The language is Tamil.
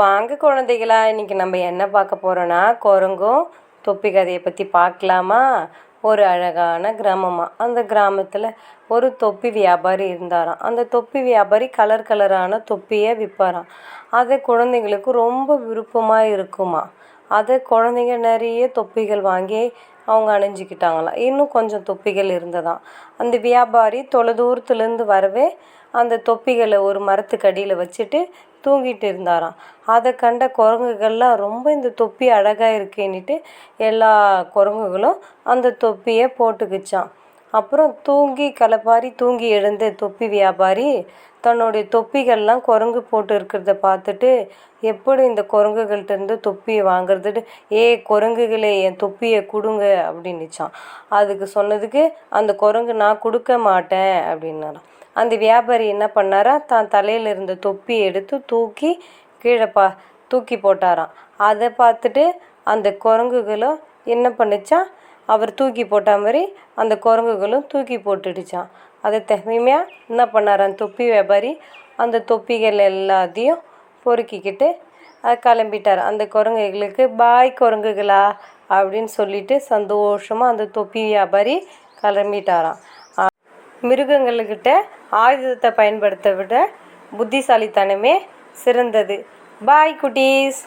வாங்க குழந்தைகளா இன்னைக்கு நம்ம என்ன பார்க்க போகிறோன்னா குரங்கும் தொப்பி கதையை பற்றி பார்க்கலாமா? ஒரு அழகான கிராமமாக அந்த கிராமத்தில் ஒரு தொப்பி வியாபாரி இருந்தாராம். அந்த தொப்பி வியாபாரி கலர் கலரான தொப்பியை விற்பாராம். அதை குழந்தைங்களுக்கு ரொம்ப விருப்பமாக இருக்குமா? அதை குழந்தைங்க நிறைய தொப்பிகள் வாங்கி அவங்க அணிஞ்சிக்கிட்டாங்களாம் இன்னும் கொஞ்சம் தொப்பிகள் இருந்ததாம். அந்த வியாபாரி தொலைதூரத்துலேருந்து வரவே அந்த தொப்பிகளை ஒரு மரத்துக்கு அடியில் வச்சுட்டு தூங்கிட்டு இருந்தாராம். அதை கண்ட குரங்குகள்லாம் ரொம்ப இந்த தொப்பி அழகாக இருக்கேன்னுட்டு எல்லா குரங்குகளும் அந்த தொப்பியை போட்டுக்கிச்சான் அப்புறம் தூங்கி களைப்பாரி தூங்கி எழுந்த தொப்பி வியாபாரி தன்னுடைய தொப்பிகள்லாம் குரங்கு போட்டு இருக்கிறத பார்த்துட்டு எப்படி இந்த குரங்குகள்கிட்டருந்து தொப்பியை வாங்குறதுட்டு ஏ குரங்குகளே என் தொப்பியை கொடுங்க அப்படின்னுச்சான் அதுக்கு சொன்னதுக்கு அந்த குரங்கு நான் கொடுக்க மாட்டேன் அப்படின்னாராம். அந்த வியாபாரி என்ன பண்ணாரா தான் தலையில் இருந்த தொப்பியை எடுத்து தூக்கி கீழே பா தூக்கி போட்டாராம். அதை பார்த்துட்டு அந்த குரங்குகளும் என்ன பண்ணுச்சா அவர் தூக்கி போட்ட மாதிரி அந்த குரங்குகளும் தூக்கி போட்டுடுச்சான் அதை தனிமையாக என்ன பண்ணாராம்? தொப்பி வியாபாரி அந்த தொப்பிகள் எல்லாத்தையும் பொறுக்கிக்கிட்டு கிளம்பிட்டார். அந்த குரங்குகளுக்கு பாய் குரங்குகளா? அப்படின்னு சொல்லிட்டு சந்தோஷமாக அந்த தொப்பி வியாபாரி கிளம்பிட்டாராம். மிருகங்கள்கிட்ட ஆயுதத்தை பயன்படுத்த விட புத்திசாலித்தனமே சிறந்தது. பாய் குட்டீஸ்!